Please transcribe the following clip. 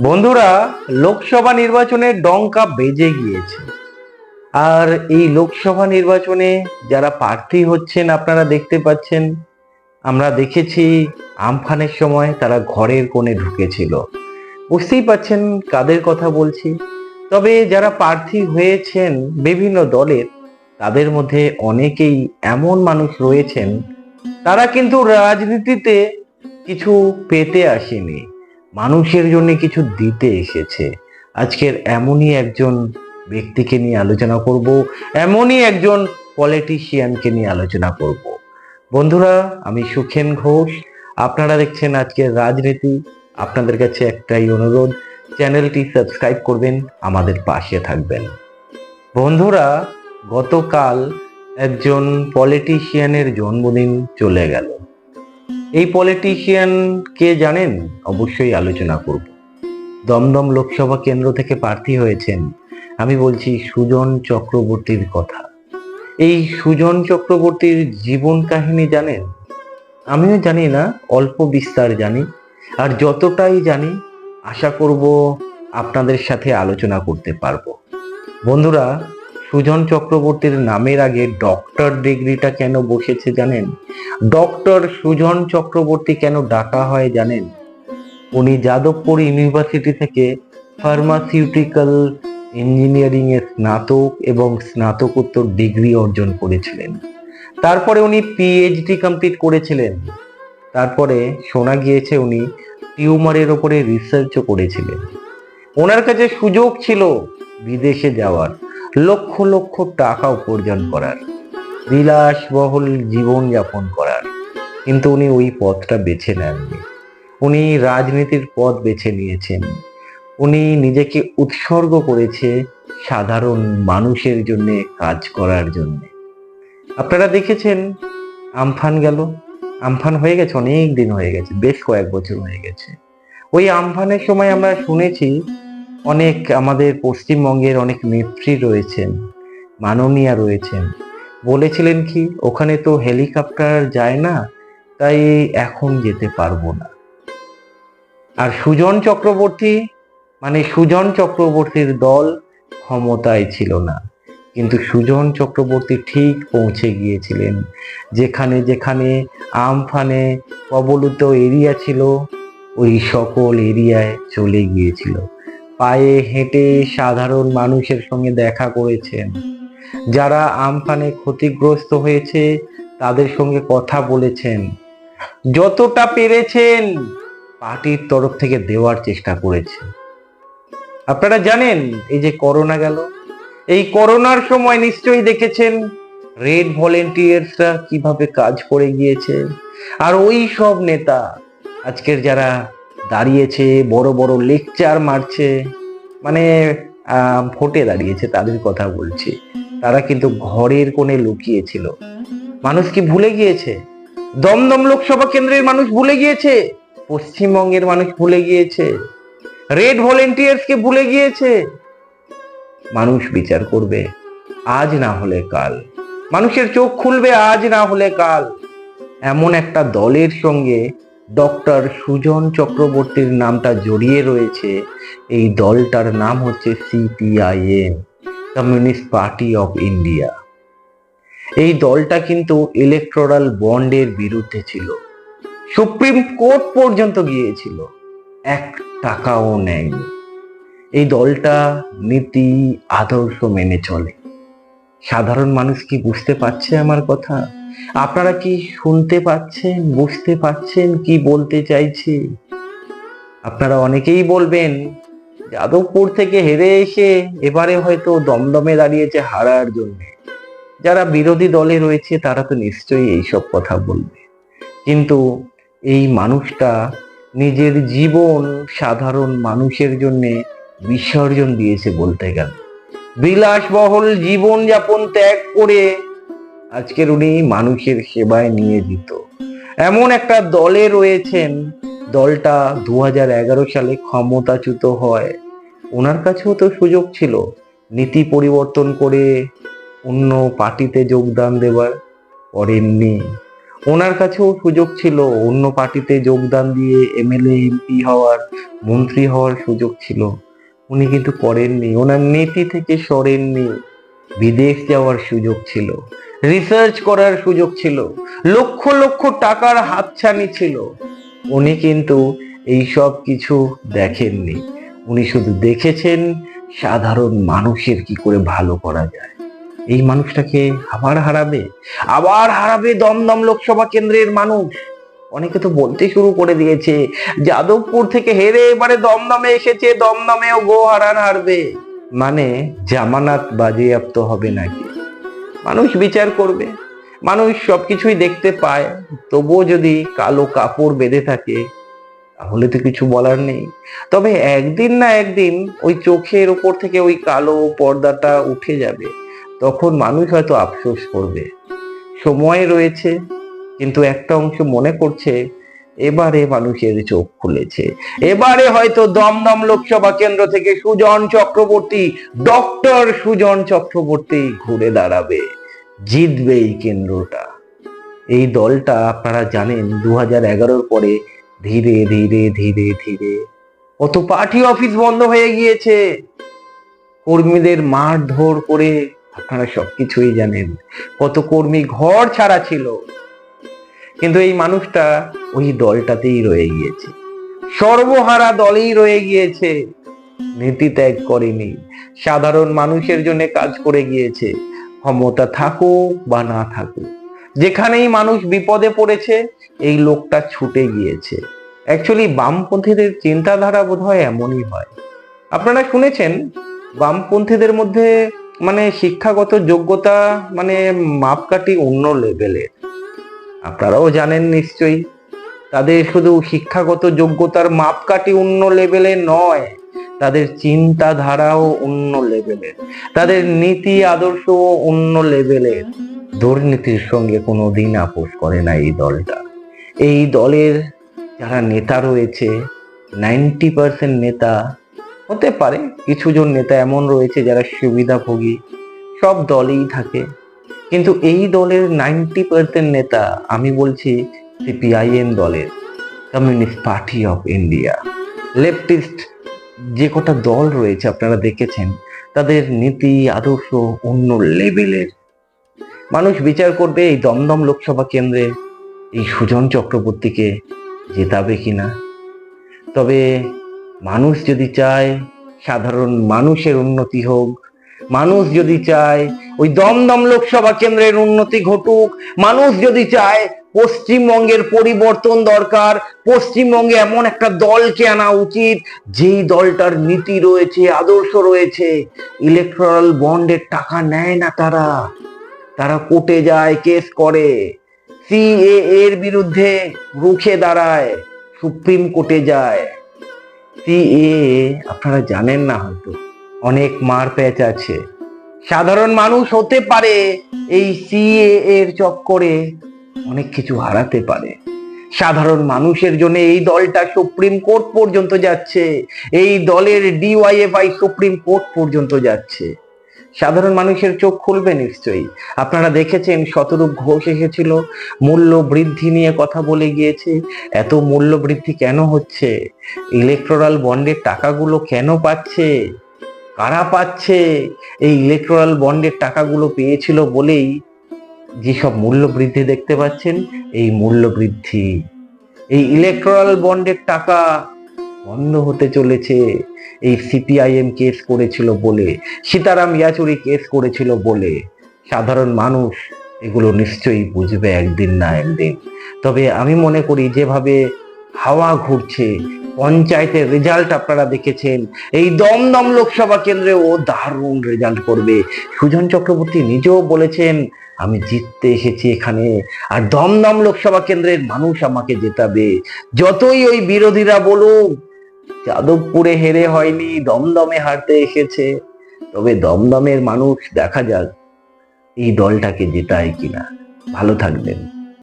বন্ধুরা, লোকসভা নির্বাচনে ডঙ্কা বেজে গিয়েছে। আর এই লোকসভা নির্বাচনে যারা প্রার্থী হচ্ছেন, আপনারা দেখতে পাচ্ছেন, আমরা দেখেছি আমফানের সময় তারা ঘরের কোণে ঢুকেছিল। বুঝতেই পাচ্ছেন কাদের কথা বলছি। তবে যারা প্রার্থী হয়েছেন বিভিন্ন দলের, তাদের মধ্যে অনেকেই এমন মানুষ রয়েছেন, তারা কিন্তু রাজনীতিতে কিছু পেতে আসেনি। মানুষের জন্য কিছু দিতে এসেছে। আজকের এমনই একজন ব্যক্তিকে নিয়ে আলোচনা করব, এমনই একজন পলিটিশিয়ানকে নিয়ে আলোচনা করব। বন্ধুরা, আমি সুখেন ঘোষ। আপনারা দেখছেন আজকের রাজনীতি। আপনাদের কাছে একটাই অনুরোধ, চ্যানেলটি সাবস্ক্রাইব করবেন, আমাদের পাশে থাকবেন। বন্ধুরা, গতকাল একজন পলিটিশিয়ানের জন্মদিন চলে গেল। এই পলিটিশিয়ান কে জানেন? অবশ্যই আলোচনা করব। দমদম লোকসভা কেন্দ্র থেকে প্রার্থী হয়েছেন, আমি বলছি সুজন চক্রবর্তীর কথা। এই সুজন চক্রবর্তীর জীবন কাহিনী জানেন? আমিও জানি না, অল্প বিস্তার জানি। আর যতটাই জানি, আশা করব আপনাদের সাথে আলোচনা করতে পারব। বন্ধুরা সুজন চক্রবর্তীর নামের আগে ডক্টর ডিগ্রিটা কেন বসেছে জানেন? ডক্টর সুজন চক্রবর্তী কেন ডাকা হয় জানেন? উনি যাদবপুর ইউনিভার্সিটি থেকে ফার্মাসিউটিক্যাল ইঞ্জিনিয়ারিং এ স্নাতক এবং স্নাতকোত্তর ডিগ্রি অর্জন করেছিলেন। তারপরে উনি পিএইচডি কমপ্লিট করেছিলেন। তারপরে শোনা গিয়েছে উনি টিউমারের ওপরে রিসার্চও করেছিলেন। ওনার কাছে সুযোগ ছিল বিদেশে যাওয়ার। লক্ষ লক্ষ টাকা উপার্জন করার, বিলাসবহুল জীবন যাপন করার। কিন্তু উনি ওই পথটা বেছে নেননি। উনি রাজনীতির পথ বেছে নিয়েছেন। উনি নিজেকে উৎসর্গ করেছে সাধারণ মানুষের জন্য, কাজ করার জন্য। আপনারা দেখেছেন, আমফান গেল। আমফান হয়ে গেছে, অনেক দিন হয়ে গেছে, বেশ কয়েক বছর হয়ে গেছে। ওই আমফানের সময় আমরা শুনেছি অনেক আমাদের পশ্চিমবঙ্গের অনেক নেত্রী রয়েছেন, মাননীয়া রয়েছেন। বলেছিলেন কি, ওখানে তো হেলিকপ্টার যায় না, তাই এখন যেতে পারব না। আর সুজন চক্রবর্তী মানে সুজন চক্রবর্তীর দল ক্ষমতায় ছিল না। কিন্তু সুজন চক্রবর্তী ঠিক পৌঁছে গিয়েছিলেন। যেখানে যেখানে আমফানে কবলিত এরিয়া ছিল, ওই সকল এরিয়ায় চলে গিয়েছিল। পায়ে হেঁটে সাধারণ মানুষের সঙ্গে দেখা করেছেন। যারা আমফানে ক্ষতিগ্রস্ত হয়েছে, তাদের সঙ্গে কথা বলেছেন। যতটা পেরেছেন, পার্টির তরফ থেকে দেওয়ার চেষ্টা করেছে আপনারা জানেন, এই যে করোনা গেল। এই করোনার সময় নিশ্চয়ই দেখেছেন, রেড ভলেন্টিয়ার্সরা কীভাবে কাজ করে গিয়েছে। আর ওই সব নেতা, আজকের যারা দাঁড়িয়েছে, বড় বড় লেকচার মারছে। মানে ভোটে দাঁড়িয়েছে, তাদের কথা বলছি। তারা কিন্তু ঘরের কোণে লুকিয়েছিল। মানুষ কি ভুলে গিয়েছে? দমদম লোকসভা কেন্দ্রের মানুষ ভুলে গিয়েছে? পশ্চিমবঙ্গের মানুষ ভুলে গিয়েছে? রেড ভলেন্টিয়ার্সকে ভুলে গিয়েছে? মানুষ বিচার করবে, আজ না হলে কাল। মানুষের চোখ খুলবে, আজ না হলে কাল। এমন একটা দলের সঙ্গে ডক্টর সুজন চক্রবর্তীর নামটা জড়িয়ে রয়েছে। এই দলটার নাম হচ্ছে CPIM, communist party of India. এই দলটা কিন্তু ইলেকট্রাল বন্ডের বিরুদ্ধে ছিল। সুপ্রিম কোর্ট পর্যন্ত গিয়েছিল। এক টাকাও নেয়নি। এই দলটা নীতি, আদর্শ মেনে চলে। সাধারণ মানুষ কি বুঝতে পারছে আমার কথা? আপনারা কি শুনতে পাচ্ছেন, বুঝতে পাচ্ছেন কি বলতে চাইছি? আপনারা অনেকেই বলবেন, যাদবপুর থেকে হেরে এসে এবারে হয়তো দমদমে দাঁড়িয়েছে হারার জন্য। যারা বিরোধী দলে রয়েছে, তারা তো নিশ্চয়ই এইসব কথা বলবে। কিন্তু এই মানুষটা নিজের জীবন সাধারণ মানুষের জন্য বিসর্জন দিয়েছে বলতে গেল। বিলাসবহল জীবন যাপন ত্যাগ করে আজকের উনি মানুষের সেবায় নিয়ে দিত এমন একটা দলে রয়েছেন, দলটা দু হাজার এগারো সালে ক্ষমতাচ্যুত হয়। ওনার কাছেও তো সুযোগ ছিল, নীতি পরিবর্তন করে অন্য পার্টিতে যোগদান দেবার করেননি। ওনার কাছেও সুযোগ ছিল, অন্য পার্টিতে যোগদান দিয়ে এমএলএ, এমপি হওয়ার, মন্ত্রী হওয়ার সুযোগ ছিল। উনি কিন্তু করেননি ওনার নীতি থেকে সরেননি, বিদেশ যাওয়ার সুযোগ ছিল। রিসার্চ করার সুযোগ ছিল। লক্ষ লক্ষ টাকার হাতছানি ছিল। উনি কিন্তু এই সব কিছু দেখেননি। উনি শুধু দেখেছেন সাধারণ মানুষের কি করে ভালো করা যায়। এই মানুষটাকে আবার হারাবে? আবার হারাবে দমদম লোকসভা কেন্দ্রের মানুষ? অনেকে তো বলতে শুরু করে দিয়েছে, যাদবপুর থেকে হেরে এবারে দমদমে এসেছে, দমদমেও গো হারান হারবে। মানে জামানাত বাজেয়াপ্ত হবে নাকি? মানুষ বিচার করবে, মানুষ সবকিছুই দেখতে পায়। তবুও যদি কালো কাপড় বেঁধে থাকে, তাহলে তো কিছু বলার নেই। তবে একদিন না একদিন ওই চোখের উপর থেকে ওই কালো পর্দাটা উঠে যাবে। তখন মানুষ হয়তো আফসোস করবে। সময় রয়েছে, কিন্তু একটা অংশ মনে করছে এবারে মানুষের চোখ খুলেছে। এবারে হয়তো দমদম লোকসভা কেন্দ্র থেকে সুজন চক্রবর্তী, ডক্টর সুজন চক্রবর্তী ঘুরে দাঁড়াবে। জিতবে এই কেন্দ্রটা। এই দলটা আপনারা জানেন দু হাজার পরে ধীরে ধীরে ধীরে ধীরে কত পার্টি অফিস বন্ধ হয়ে গিয়েছে। কর্মীদের মারধর করে, আপনারা সবকিছুই জানেন, কত কর্মী ঘর ছাড়া ছিল। কিন্তু এই মানুষটা ওই দলটাতেই রয়ে গিয়েছে। সর্বহারা দলেই রয়ে গিয়েছে। নীতি ত্যাগ করেনি। সাধারণ মানুষের জন্য কাজ করে গিয়েছে। ক্ষমতা থাকুক বা না থাকুক, যেখানেই মানুষ বিপদে পড়েছে, এই লোকটা ছুটে গিয়েছে। অ্যাকচুয়ালি বামপন্থীদের চিন্তাধারা বোধ হয় এমনই হয়। আপনারা শুনেছেন, বামপন্থীদের মধ্যে মানে শিক্ষাগত যোগ্যতা মানে মাপকাঠি অন্য লেভেলের আপনারাও জানেন নিশ্চয়ই। তাদের শুধু শিক্ষাগত যোগ্যতার মাপকাঠি অন্য লেভেলে নয়, তাদের চিন্তাধারাও অন্য লেভেলের তাদের নীতি আদর্শ অন্য লেভেলের দুর্নীতির সঙ্গে কোনো দিন আপোষ করে না এই দলটা। এই দলের যারা নেতা রয়েছে, নাইনটি পার্সেন্ট নেতা হতে পারে, কিছুজন নেতা এমন রয়েছে যারা সুবিধাভোগী, সব দলেই থাকে। কিন্তু এই দলের নাইনটি পার্সেন্ট নেতা, আমি বলছি সিপিআইএম দলের, communist party of India. Leftist যে কটা দল রয়েছে, আপনারা দেখেছেন, তাদের নীতি, আদর্শ, অন্য লেভেলের। মানুষ বিচার করবে এই দমদম লোকসভা কেন্দ্রে, এই সুজন চক্রবর্তীকে জেতাবে কিনা? তবে মানুষ যদি চায় সাধারণ মানুষের উন্নতি হোক, মানুষ যদি চায় ওই দমদম লোকসভা কেন্দ্রের উন্নতি ঘটুক। মানুষ যদি চায় পশ্চিমবঙ্গের পরিবর্তন দরকার, পশ্চিমবঙ্গে এমন একটা দলকে আনা উচিত, যেই দলটার নীতি রয়েছে, আদর্শ রয়েছে ইলেকট্রাল বন্ডের টাকা নেয় না তারা। তারা কোর্টে যায়, কেস করে। সিএ এর বিরুদ্ধে রুখে দাঁড়ায়, সুপ্রিম কোর্টে যায়। সিএ আপনারা জানেন না হয়তো, অনেক মার প্যাচ আছে। সাধারণ মানুষ হতে পারে এই সিএ এর চক্করে, অনেক কিছু হারাতে পারে। সাধারণ মানুষের জন্য এই দলটা সুপ্রিম কোর্ট পর্যন্ত যাচ্ছে, এই দলের ডিওয়াইএফআই সুপ্রিম কোর্ট পর্যন্ত যাচ্ছে। সাধারণ মানুষের চোখ খুলবে নিশ্চয়ই। আপনারা দেখেছেন শতরূপ ঘোষ এসেছিল, মূল্য বৃদ্ধি নিয়ে কথা বলে গিয়েছে। এত মূল্য বৃদ্ধি কেন হচ্ছে? ইলেকট্রাল বন্ডের টাকাগুলো কেন পাচ্ছে? কারা পাচ্ছে? এই ইলেকট্রাল বন্ডের টাকাগুলো পেয়েছিল বলেই যেসব মূল্য বৃদ্ধি দেখতে পাচ্ছেন, এই মূল্য বৃদ্ধি এই ইলেকট্রাল বন্ডের টাকা বন্ধ হতে চলেছে, এই সিপিআইএম কেস করেছিল বলে, সীতারাম ইয়াচুরি কেস করেছিল বলে। সাধারণ মানুষ এগুলো নিশ্চয়ই বুঝবে একদিন না একদিন। তবে আমি মনে করি যেভাবে হাওয়া ঘুরছে পঞ্চায়েতের রেজাল্ট আপনারা দেখেছেন। এই দমদম লোকসভা কেন্দ্রে ও দারুণ রেজাল্ট করবে। সুজন চক্রবর্তী নিজেও বলেছেন, আমি জিততে এসেছি এখানে। আর দমদম লোকসভা কেন্দ্রের মানুষ আমাকে জেতাবে। যতই ওই বিরোধীরা বলুক, যাদবপুরে হেরে হয়নি, দমদমে হারতে এসেছে। তবে দমদমের মানুষ দেখা যাক, এই দলটাকে জেতায় কিনা। ভালো থাকবেন।